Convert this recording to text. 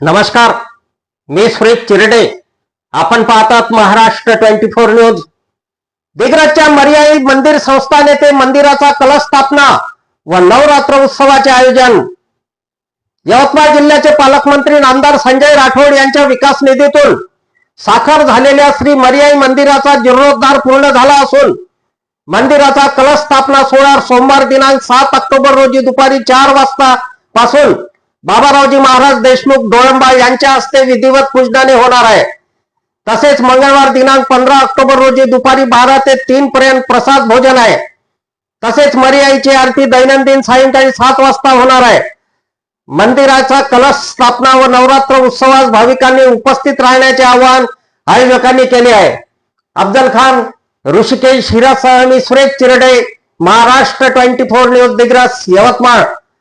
नमस्कार मी सुरेश चिरडे. आपण पाहतात महाराष्ट्र ट्वेंटी फोर न्यूज. दिग्रजच्या मर्यादित मंदिर संस्थाने ते मंदिराचा कलश स्थापना व नवरात्र उत्सवाचे आयोजन. यवतमाळ जिल्ह्याचे पालकमंत्री नामदार संजय राठोड यांच्या विकास निधीतून साखर झालेल्या श्री मर्याई मंदिराचा जीर्णोद्धार पूर्ण झाला असून मंदिराचा कलश स्थापना सोहळा सोमवार दिनांक सात ऑक्टोबर रोजी दुपारी चार वाजता पासून बाबारावजी महाराज देशमुख डोळंबा यांच्या हस्ते विधिवत पूजनाने होणार आहे. तसेच मंगळवार दिनांक पंधरा ऑक्टोबर रोजी दुपारी बारा ते तीन पर्यंत प्रसाद भोजन आहे. तसेच मर्याईची आरती दैनंदिन सायंकाळी सात वाजता होणार आहे. मंदिराचा कलश स्थापना व नवरात्र उत्सवास भाविकांनी उपस्थित राहण्याचे आवाहन आयोजकांनी केले आहे. अफजल खान ऋषिकेश हिरासह मी Suresh Chirde Maharashtra twenty four news Digras Yavatmal.